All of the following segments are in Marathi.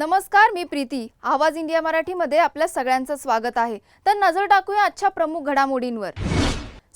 नमस्कार मी प्रीती. आवाज इंडिया मराठीमध्ये आपल्या सगळ्यांचं स्वागत आहे. तर नजर टाकूया आजच्या प्रमुख घडामोडींवर.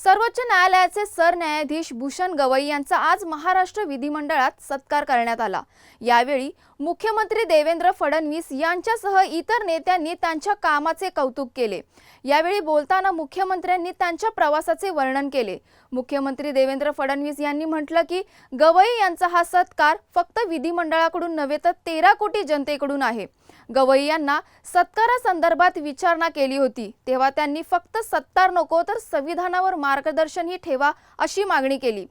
सर्वोच्च न्यायालयाचे सरन्यायाधीश भूषण गवई यांचा आज महाराष्ट्र विधिमंडळात सत्कार करण्यात आला. यावेळी मुख्यमंत्री देवेंद्र फडणवीस यांच्यासह इतर नेत्यांनी त्यांच्या कामाचे कौतुक केले. यावेळी बोलताना मुख्यमंत्र्यांनी त्यांच्या प्रवासाचे वर्णन केले. मुख्यमंत्री देवेंद्र फडणवीस यांनी म्हटलं की गवई यांचा हा सत्कार फक्त विधिमंडळाकडून नव्हे तर तेरा कोटी जनतेकडून आहे. गवई यांना सत्कारासंदर्भात विचारणा केली होती. तेव्हा त्यांनी फक्त सत्तार नको तर संविधानावर मार्गदर्शनही ठेवा अशी मागणी केली.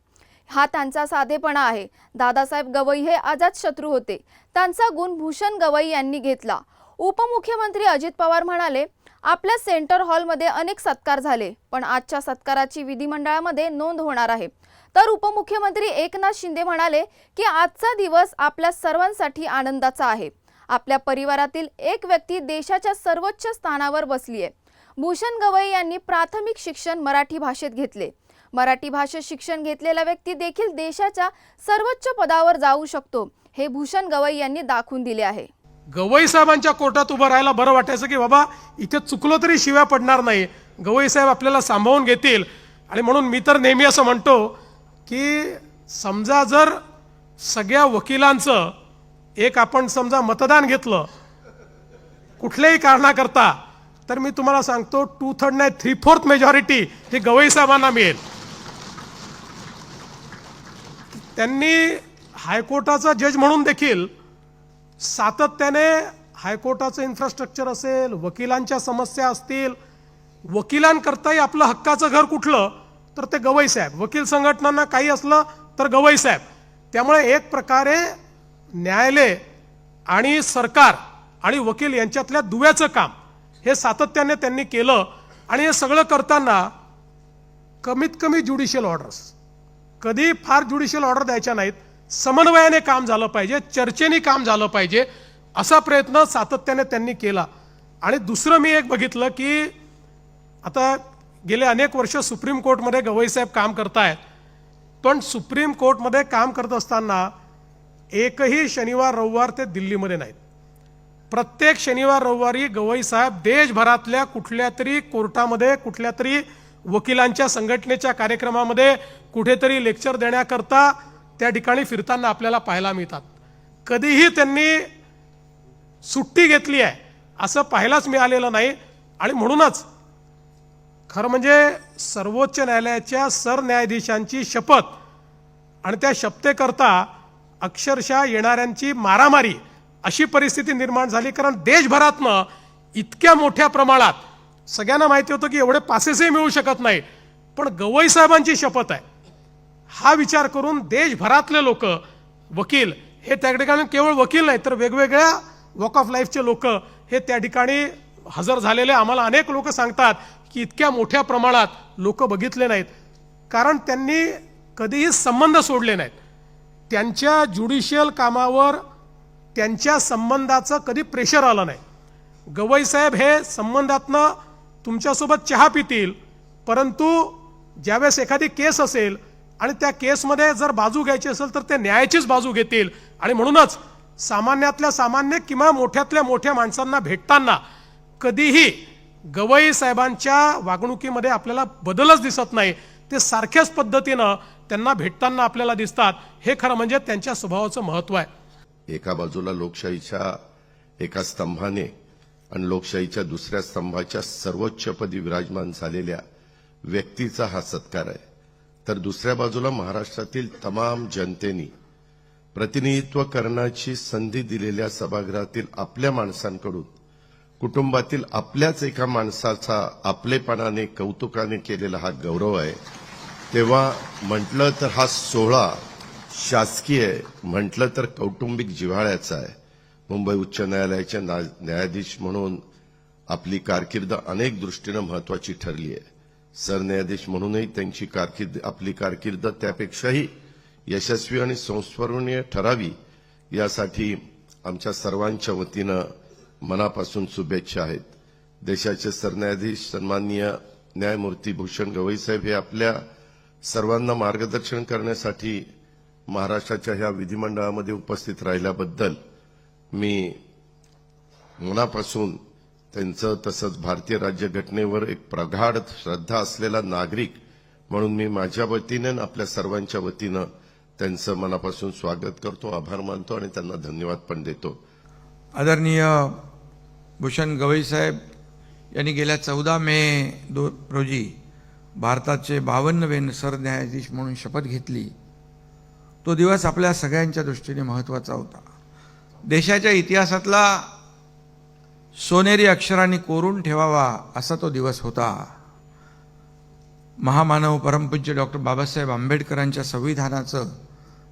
हा त्यांचा साधेपणा आहे. दादासाहेब गवई हे आझाद शत्रू होते. त्यांचा गुण भूषण गवई यांनी घेतला. उपमुख्यमंत्री अजित पवार म्हणाले आपल्या सेंटर हॉलमध्ये अनेक सत्कार झाले पण आजच्या सत्काराची विधिमंडळामध्ये नोंद होणार आहे. तर उपमुख्यमंत्री एकनाथ शिंदे म्हणाले की आजचा दिवस आपल्या सर्वांसाठी आनंदाचा आहे. आपल्या परिवारातील एक व्यक्ती देशाच्या सर्वोच्च स्थानावर बसली आहे. भूषण गवई यांनी प्राथमिक शिक्षण मराठी भाषेत घेतले. मराठी भाषेत शिक्षण घेतलेला व्यक्ती देखील देशाच्या सर्वोच्च पदावर जाऊ शकतो हे भूषण गवई यांनी दाखवून दिले आहे. गवई साहेबांच्या कोर्टात उभं राहायला बरं वाटायचं की बाबा इथे चुकलो तरी शिव्या पडणार नाही. गवई साहेब आपल्याला सांभाळून घेतील. आणि म्हणून मी तर नेहमी असं म्हणतो की समजा जर सगळ्या वकिलांचं एक आपण समजा मतदान घेतलं कुठल्याही कारणाकरता तर मी तुम्हाला सांगतो टू थर्ड नाही थ्री फोर्थ मेजॉरिटी ही गवई साहेबांना मिळेल. त्यांनी हायकोर्टाचा जज म्हणून देखील सातत्याने हायकोर्टाचं इन्फ्रास्ट्रक्चर असेल वकिलांच्या समस्या असतील वकिलांकरताही आपलं हक्काचं घर कुठलं तर ते गवई साहेब. वकील संघटनांना काही असलं तर गवई साहेब. त्यामुळे एक प्रकारे न्यायालय आणि सरकार आणि वकील यांच्यातल्या दुव्याचं काम हे सातत्याने त्यांनी केलं आणि हे सगळं करताना कमीत कमी ज्युडिशियल ऑर्डर्स कधी फार ज्युडिशियल ऑर्डर द्यायच्या नाहीत. समन्वयाने काम झालं पाहिजे चर्चेने काम झालं पाहिजे असा प्रयत्न सातत्याने त्यांनी केला. आणि दुसरं मी एक बघितलं की आता गेले अनेक वर्ष सुप्रीम कोर्टमध्ये गवई साहेब काम करतायत. पण सुप्रीम कोर्टमध्ये काम करत असताना एकही शनिवार रविवार ते दिल्लीमध्ये नाहीत. प्रत्येक शनिवार रविवारी गवई साहेब देशभरातल्या कुठल्या तरी कोर्टामध्ये कुठल्या तरी वकिलांच्या संघटनेच्या कार्यक्रमामध्ये कुठेतरी लेक्चर देण्याकरता त्या ठिकाणी फिरताना आपल्याला पाहायला मिळतात. कधीही त्यांनी सुट्टी घेतली आहे असं पाहायलाच मिळालेलं नाही. आणि म्हणूनच खरं म्हणजे सर्वोच्च न्यायालयाच्या सरन्यायाधीशांची शपथ आणि त्या शपथेकरता अक्षरशः येणाऱ्यांची मारामारी अशी परिस्थिती निर्माण झाली कारण देशभरातनं इतक्या मोठ्या प्रमाणात सगळ्यांना माहिती होतं की एवढे पासेसही मिळू शकत नाही. पण गवई साहेबांची शपथ आहे. हा विचार करून देशभरातले लोक वकील हे त्या ठिकाणी केवळ वकील नाही तर वेगवेगळ्या वॉक ऑफ लाईफचे लोक हे त्या ठिकाणी हजर झालेले. आम्हाला अनेक लोक सांगतात की इतक्या मोठ्या प्रमाणात लोक बघितले नाहीत. कारण त्यांनी कधीही संबंध सोडले नाहीत. त्यांच्या ज्युडिशियल कामावर त्यांच्या संबंधाचं कधी प्रेशर आलं नाही. गवई साहेब हे संबंधातनं तुमच्यासोबत चहा पितील परंतु ज्यावेळेस एखादी केस असेल आणि त्या केसमध्ये जर बाजू घ्यायची असेल तर ते न्यायाचीच बाजू घेतील. आणि म्हणूनच सामान्यातल्या सामान्य किंवा मोठ्यातल्या मोठ्या माणसांना भेटताना कधीही गवई साहेबांच्या वागणुकीमध्ये आपल्याला बदलच दिसत नाही. ते सारख्याच पद्धतीनं त्यांना भेटताना आपल्याला दिसतात. हे खरं म्हणजे त्यांच्या स्वभावाचं महत्त्व आहे. एका बाजूला लोकशाहीच्या एका स्तंभाने आणि लोकशाहीच्या दुसऱ्या स्तंभाच्या सर्वोच्चपदी विराजमान झालेल्या व्यक्तीचा हा सत्कार आहे. तर दुसऱ्या बाजूला महाराष्ट्रातील तमाम जनतेनी प्रतिनिधित्व करण्याची संधी दिलेल्या सभागृहातील आपल्या माणसांकडून कुटुंबातील आपल्याच एका माणसाचा आपलेपणाने कौतुकाने केलेला हा गौरव आहे. तेव्हा म्हटलं तर हा सोहळा शासकीय म्हटलं तर कौटुंबिक जिव्हाळ्याचा आहे. मुंबई उच्च न्यायालयाचे ना- न्यायाधीश म्हणून आपली कारकीर्द अनेक दृष्टीनं महत्वाची ठरली आहे. सरन्यायाधीश म्हणूनही त्यांची कारकीर्द आपली कारकीर्द त्यापेक्षाही यशस्वी आणि संस्मरणीय ठरावी यासाठी आमच्या सर्वांच्या वतीनं मनापासून शुभेच्छा आहेत. देशाचे सरन्यायाधीश सन्माननीय न्यायमूर्ती भूषण गवई साहेब हे आपल्या सर्वांना मार्गदर्शन करण्यासाठी महाराष्ट्राच्या ह्या विधिमंडळामध्ये उपस्थित राहिल्याबद्दल मी मनापासून त्यांचं तसंच भारतीय राज्यघटनेवर एक प्रगाढ श्रद्धा असलेला नागरिक म्हणून मी माझ्या वतीनं आणि आपल्या सर्वांच्या वतीनं त्यांचं मनापासून स्वागत करतो आभार मानतो आणि त्यांना धन्यवाद पण देतो. आदरणीय भूषण गवई साहेब यांनी गेल्या चौदा मे दो रोजी भारताचे बावन्नवे सरन्यायाधीश म्हणून शपथ घेतली. तो दिवस आपल्या सगळ्यांच्या दृष्टीने महत्त्वाचा होता. देशाच्या इतिहासातला सोनेरी अक्षरांनी कोरून ठेवावा असा तो दिवस होता. महामानव परमपूज्य डॉक्टर बाबासाहेब आंबेडकरांच्या संविधानाचं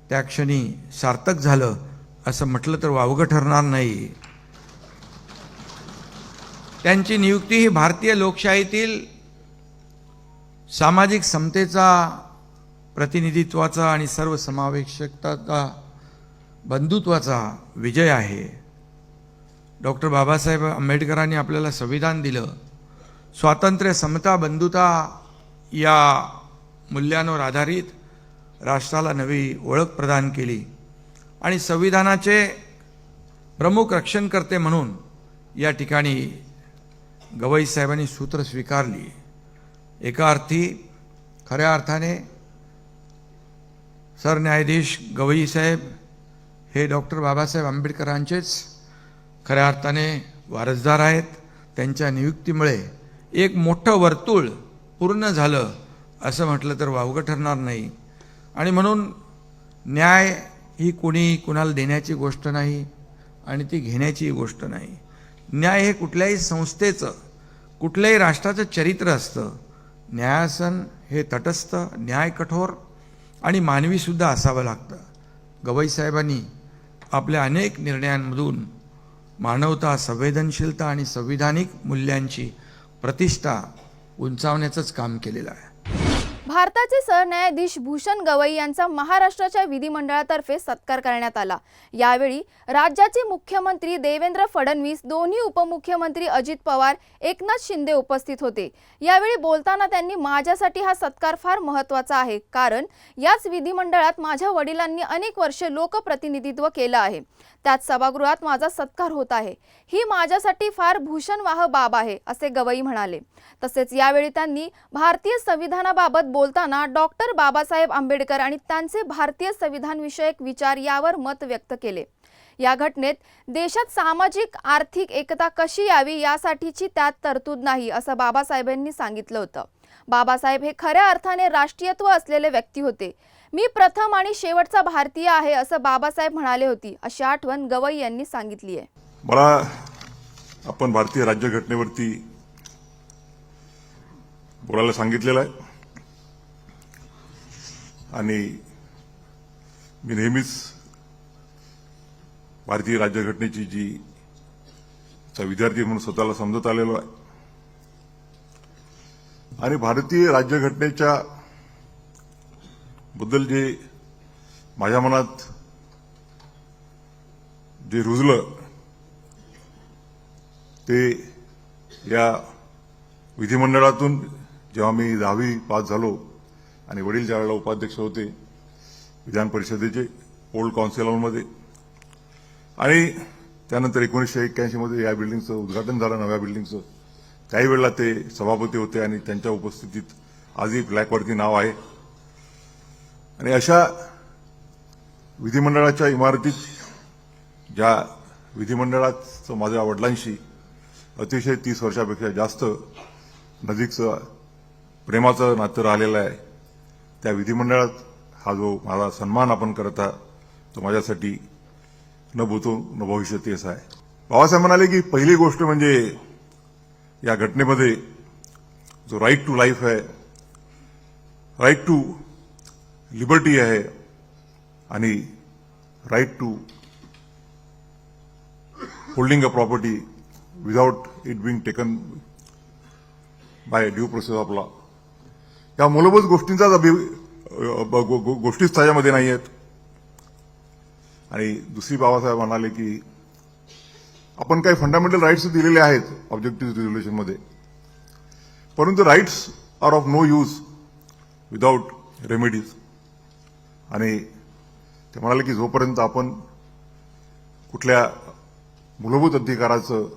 त्या क्षणी सार्थक झालं असं म्हटलं तर वावगं ठरणार नाही. त्यांची नियुक्ती ही भारतीय लोकशाहीतील सामाजिक समतेचा प्रतिनिधित्वाचा आणि सर्व समावेशकताचा बंधुत्वाचा विजय आहे. डॉक्टर बाबासाहेब आंबेडकरांनी आपल्याला संविधान दिलं. स्वातंत्र्य समता बंधुता या मूल्यांवर आधारित राष्ट्राला नवी ओळख प्रदान केली. आणि संविधानाचे प्रमुख रक्षणकर्ते म्हणून या ठिकाणी गवई साहेबांनी सूत्र स्वीकारली. एका अर्थी खऱ्या अर्थाने सरन्यायाधीश गवई साहेब हे डॉक्टर बाबासाहेब आंबेडकरांचेच खऱ्या अर्थाने वारसदार आहेत. त्यांच्या नियुक्तीमुळे एक मोठं वर्तुळ पूर्ण झालं असं म्हटलं तर वावगं ठरणार नाही. आणि म्हणून न्याय ही कोणी कुणाला देण्याची गोष्ट नाही आणि ती घेण्याची गोष्ट नाही. न्याय हे कुठल्याही संस्थेचं कुठल्याही राष्ट्राचं चरित्र असतं. न्यायासन हे तटस्थ न्याय कठोर आणि मानवीसुद्धा असावं लागतं. गवई साहेबांनी आपल्या अनेक निर्णयांमधून मानवता संवेदनशीलता आणि संविधानिक मूल्यांची प्रतिष्ठा उंचावण्याचंच काम केलेलं आहे. भारताचे सरन्यायाधीश भूषण गवई यांचा महाराष्ट्राच्या विधिमंडळातर्फे सत्कार करण्यात आला. यावेळी राज्याचे मुख्यमंत्री देवेंद्र फडणवीस दोन्ही उपमुख्यमंत्री अजित पवार एकनाथ शिंदे उपस्थित होते. यावेळी बोलताना त्यांनी माझ्यासाठी हा सत्कार फार महत्त्वाचा आहे कारण याच विधिमंडळात माझ्या वडिलांनी अनेक वर्षे लोकप्रतिनिधित्व केलं आहे. त्याच सभागृहात माझा सत्कार होत आहे. ही माझ्यासाठी फार भूषणवाह बाब आहे असे गवई म्हणाले. तसेच यावेळी त्यांनी भारतीय संविधानाबाबत बोलताना डॉक्टर बाबासाहेब आंबेडकर आणि त्यांचे भारतीय संविधानविषयक विचार यावर मत व्यक्त केले. या घटनेत देशात सामाजिक आर्थिक एकता कशी यावी यासाठीची त्यात तरतूद नाही असं बाबासाहेबांनी सांगितलं होतं. बाबासाहेब हे खऱ्या अर्थाने राष्ट्रीयत्व असलेले व्यक्ती होते. मी प्रथम आणि शेवटचा भारतीय आहे असं बाबासाहेब म्हणाले होती. अशी आठवण गवई यांनी सांगितली आहे. मला आपण भारतीय राज्यघटनेवरती बोलायला सांगितलेलं आहे. आणि मी नेहमीच भारतीय राज्यघटनेची जी चा विद्यार्थी म्हणून स्वतःला समजत आलेलो आहे. आणि भारतीय राज्यघटनेच्या बद्दल जे माझ्या मनात जे रुजलं ते या विधिमंडळातून जेव्हा मी दहावी पास झालो आणि वडील ज्यावेळेला उपाध्यक्ष होते विधान परिषदेचे ओल्ड काउन्सिलरमध्ये आणि त्यानंतर एकोणीसशे एक्क्याऐंशीमध्ये या बिल्डिंगचं उद्घाटन झालं नव्या बिल्डिंगचं त्याही वेळेला ते सभापती होते आणि त्यांच्या उपस्थितीत आजही ब्लॅकवरती नाव आहे. आणि अशा विधिमंडळाच्या इमारतीत ज्या विधिमंडळाचं माझ्या वडिलांशी अतिशय तीस वर्षापेक्षा जास्त नजीकचं प्रेमाचं नातं राहिलेलं आहे त्या विधिमंडळात हा जो मला सन्मान आपण करत आहात तो माझ्यासाठी न भूतो न भविष्यती असा आहे. बाबासाहेब म्हणाले की पहिली गोष्ट म्हणजे या घटनेमध्ये जो राईट टू लाईफ आहे राईट टू लिबर्टी आहे आणि right to holding a property without it being taken by due process of law या मूलभूत गोष्टींचाच अभि गोष्टीच त्याच्यामध्ये नाही आहेत आणि दुसरी बाबासाहेब म्हणाले की आपण काही फंडामेंटल राईट्स दिलेले आहेत ऑब्जेक्टिव्ह रिझोल्युशनमध्ये परंतु rights are of no use without remedies आणि ते म्हणाले की जोपर्यंत आपण कुठल्या मूलभूत अधिकाराचं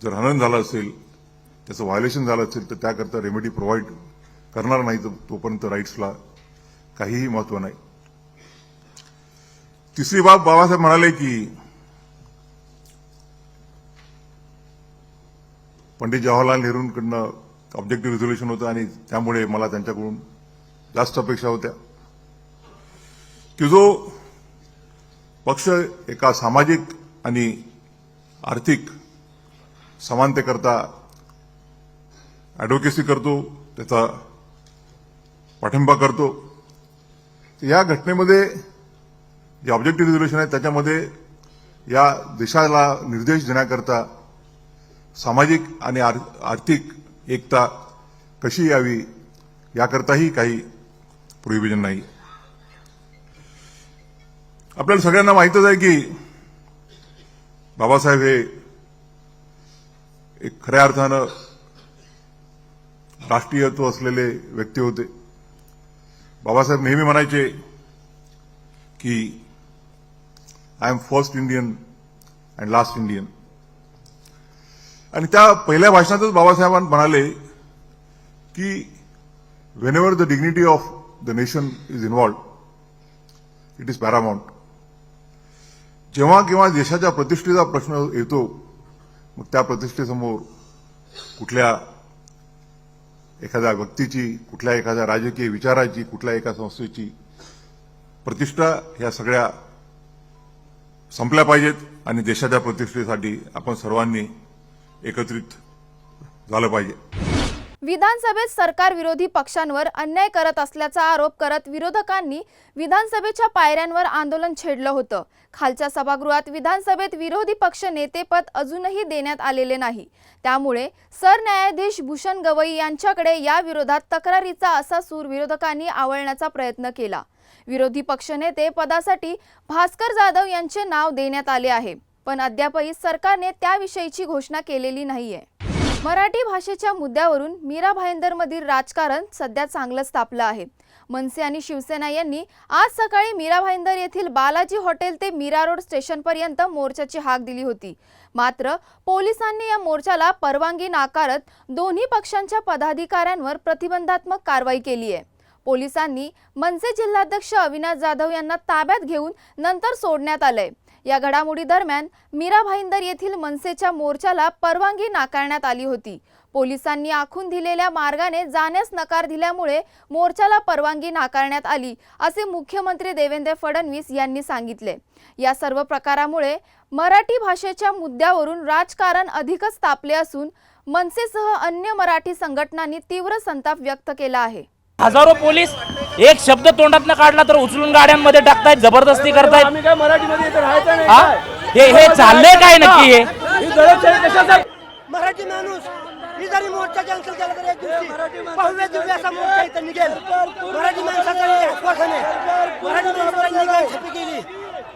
जर हनन झालं असेल त्याचं व्हायोलेशन झालं असेल तर त्याकरता रेमेडी प्रोव्हाइड करणार नाही तर तोपर्यंत राईट्सला काहीही महत्त्व नाही. तिसरी बाब बाबासाहेब म्हणाले की पंडित जवाहरलाल नेहरूंकडनं ऑब्जेक्टिव्ह रिझोल्युशन होतं आणि त्यामुळे मला त्यांच्याकडून जास्त अपेक्षा होत्या. की जो पक्ष एका सामाजिक आणि आर्थिक समानतेकरता ॲडव्होकेसी करतो त्याचा पाठिंबा करतो. या घटनेमध्ये जे ऑब्जेक्टिव्ह रिझोल्युशन आहे त्याच्यामध्ये या देशाला निर्देश देण्याकरता सामाजिक आणि आर्थिक एकता कशी यावी याकरताही काही प्रोहिबिजन नाही. आपल्याला सगळ्यांना माहीतच आहे की बाबासाहेब हे एक खऱ्या अर्थानं राष्ट्रीयत्व असलेले व्यक्ती होते. बाबासाहेब नेहमी म्हणायचे की I am first Indian and last Indian आणि त्या पहिल्या भाषणातच बाबासाहेबांना म्हणाले की whenever the dignity of the nation is involved it is paramount जेव्हा केव्हा देशाच्या प्रतिष्ठेचा प्रश्न येतो मग त्या प्रतिष्ठेसमोर कुठल्या एखाद्या व्यक्तीची कुठल्या एखाद्या राजकीय विचाराची कुठल्या एका संस्थेची प्रतिष्ठा ह्या सगळ्या संपल्या पाहिजेत आणि देशाच्या प्रतिष्ठेसाठी आपण सर्वांनी एकत्रित झालं पाहिजे. विधानसभेत सरकार विरोधी पक्षांवर अन्याय करत असल्याचा आरोप करत विरोधकांनी विधानसभेच्या पायऱ्यांवर आंदोलन छेडलं होतं. खालच्या सभागृहात विधानसभेत विरोधी पक्ष नेतेपद अजूनही देण्यात आलेले नाही. त्यामुळे सरन्यायाधीश भूषण गवई यांच्याकडे या विरोधात तक्रारीचा असा सूर विरोधकांनी आवळण्याचा प्रयत्न केला. विरोधी पक्षनेते पदासाठी भास्कर जाधव यांचे नाव देण्यात आले आहे. पण अद्यापही सरकारने त्याविषयीची घोषणा केलेली नाहीये. मराठी भाषेच्या मुद्द्यावरून मीरा भाईंदरमधील राजकारण सध्या चांगलंच तापलं आहे. मनसे आणि शिवसेना यांनी आज सकाळी मीरा भाईंदर येथील बालाजी हॉटेल ते मीरा रोड स्टेशनपर्यंत मोर्चाची हाक दिली होती. मात्र पोलिसांनी या मोर्चाला परवानगी नाकारत दोन्ही पक्षांच्या पदाधिकाऱ्यांवर प्रतिबंधात्मक कारवाई केली आहे. पोलिसांनी मनसे जिल्हाध्यक्ष अविनाश जाधव यांना ताब्यात घेऊन नंतर सोडण्यात आलंय. या घडामोडी दरम्यान मीरा भाईंदर येथील मनसेच्या मोर्चाला परवानगी नाकारण्यात आली होती. पोलिसांनी आखून दिलेल्या मार्गाने जाण्यास नकार दिल्यामुळे मोर्चाला परवानगी नाकारण्यात आली असे मुख्यमंत्री देवेंद्र फडणवीस यांनी सांगितले. या सर्व प्रकारामुळे मराठी भाषेच्या मुद्द्यावरून राजकारण अधिकच तापले असून मनसेसह अन्य मराठी संघटनांनी तीव्र संताप व्यक्त केला आहे. हजारो पोलीस एक शब्द तोंडातनं काढला तर उचलून गाड्यांमध्ये टाकतायत जबरदस्ती करतायत. आम्ही काय मराठीमध्ये इथं राहायचं नाही हा? हे हे चाललंय काय नक्की हे? ही. दडपशाही कशासाठी मराठी माणूस ही जरी मोर्चा कॅन्सल केला तर एक दिवशी भव्य दिव्य असा मोर्चा इथं निघेल. मराठी माणसाचा हे आश्वासन आहे. मराठी माणसाला केली.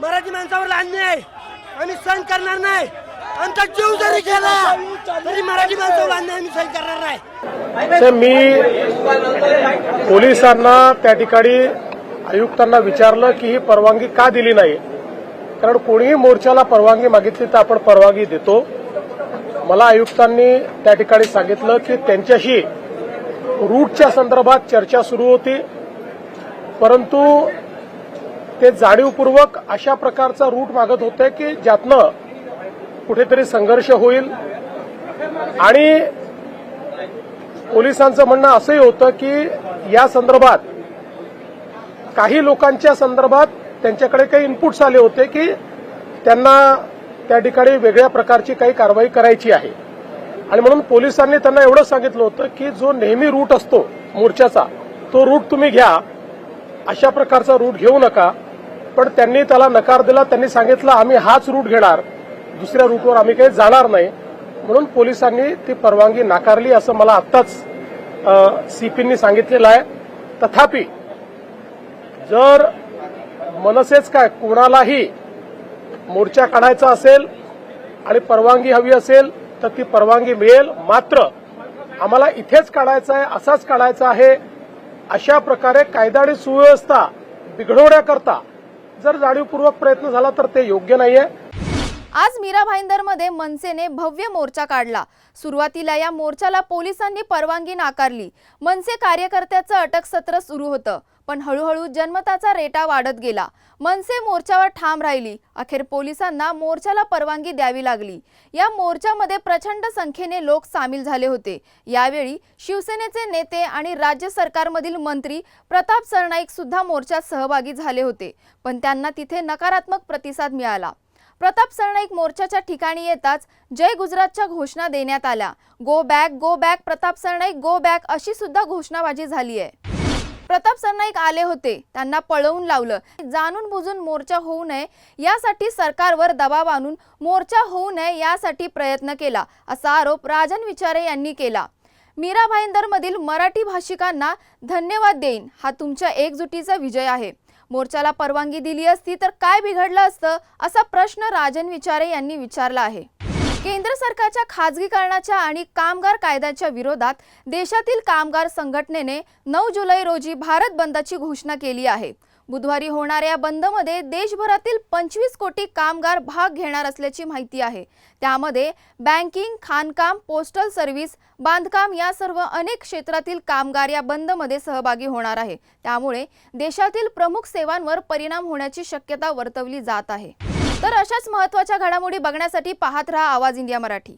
मराठी माणसावर अन्याय. आम्ही सहन करणार नाही. आमचा जीव जरी गेला तरी मराठी माणसावर आम्ही सहन करणार नाही. तर मी पोलिसांना त्या ठिकाणी आयुक्तांना विचारलं की ही परवानगी का दिली नाही? कारण कोणीही मोर्चाला परवानगी मागितली तर आपण परवानगी देतो. मला आयुक्तांनी त्या ठिकाणी सांगितलं की त्यांच्याशी रूटच्या संदर्भात चर्चा सुरू होती. परंतु ते जाणीवपूर्वक अशा प्रकारचा रूट मागत होते की ज्यातनं कुठेतरी संघर्ष होईल. आणि पोलिसांचं म्हणणं असंही होतं की या संदर्भात काही लोकांच्या संदर्भात त्यांच्याकडे काही इनपुट्स आले होते की त्यांना त्या ठिकाणी वेगळ्या प्रकारची काही कारवाई करायची आहे. आणि म्हणून पोलिसांनी त्यांना एवढं सांगितलं होतं की जो नेहमी रूट असतो मोर्चाचा तो रूट तुम्ही घ्या. अशा प्रकारचा रूट घेऊ नका. पण त्यांनी त्याला नकार दिला त्यांनी सांगितलं आम्ही हाच रूट घेणार. दुसऱ्या रूटवर आम्ही काही जाणार नाही. म्हणून पोलिसांनी ती परवानगी नाकारली असं मला आत्ताच सीपींनी सांगितलेलं आहे. तथापि जर मनसेच काय कोणालाही मोर्चा काढायचा असेल आणि परवानगी हवी असेल तर ती परवानगी मिळेल. मात्र आम्हाला इथेच काढायचं आहे असाच काढायचा आहे अशा प्रकारे कायदा आणि सुव्यवस्था बिघडवण्याकरता जर जाणीवपूर्वक प्रयत्न झाला तर ते योग्य नाहीये. आज मीरा भाईंदरमध्ये मनसेने भव्य मोर्चा काढला. सुरुवातीला या मोर्चाला पोलिसांनी परवानगी नाकारली. मनसे कार्यकर्त्याचं अटक सत्र सुरू होतं. पण हळूहळू जनमताचा रेटा वाढत गेला. मनसे मोर्चावर ठाम राहिली. अखेर पोलिसांना मोर्चाला परवानगी द्यावी लागली. या मोर्चामध्ये प्रचंड संख्येने लोक सामील झाले होते. यावेळी शिवसेनेचे नेते आणि राज्य सरकारमधील मंत्री प्रताप सरनाईक सुद्धा मोर्चात सहभागी झाले होते. पण त्यांना तिथे नकारात्मक प्रतिसाद मिळाला. प्रताप सरनाईक मोर्चाच्या ठिकाणी येताच जय गुजरातच्या घोषणा देण्यात आल्या. Go back go back Pratap Sarnaik go back अशी सुद्धा घोषणाबाजी झाली आहे प्रताप सरनाईक आले होते. त्यांना पळवून लावलं. जाणून बुजून मोर्चा होऊ नये यासाठी सरकारवर दबाव आणून मोर्चा होऊ नये यासाठी प्रयत्न केला असा आरोप राजन विचारे यांनी केला. मीरा भाईंदरमधील मराठी भाषिकांना धन्यवाद देईन. हा तुमच्या एकजुटीचा विजय आहे. मोर्चाला परवानगी दिली असती तर काय बिघडलं असतं असा प्रश्न राजन विचारे यांनी विचारला आहे. केंद्र सरकारच्या खाजगीकरणाच्या आणि कामगार कायद्याच्या विरोधात देशातील कामगार संघटनेने नऊ जुलै रोजी भारत बंदची घोषणा केली आहे. बुधवारी होणाऱ्या बंदमध्ये देशभरातील पंचवीस कोटी कामगार भाग घेणार असल्याची माहिती आहे. त्यामध्ये बँकिंग खाणकाम पोस्टल सर्व्हिस बांधकाम या सर्व अनेक क्षेत्रातील कामगार या बंदमध्ये सहभागी होणार आहे. त्यामुळे देशातील प्रमुख सेवांवर परिणाम होण्याची शक्यता वर्तवली जात आहे. तर अशाच महत्त्वाच्या घडामोडी बघण्यासाठी पाहत रहा आवाज इंडिया मराठी.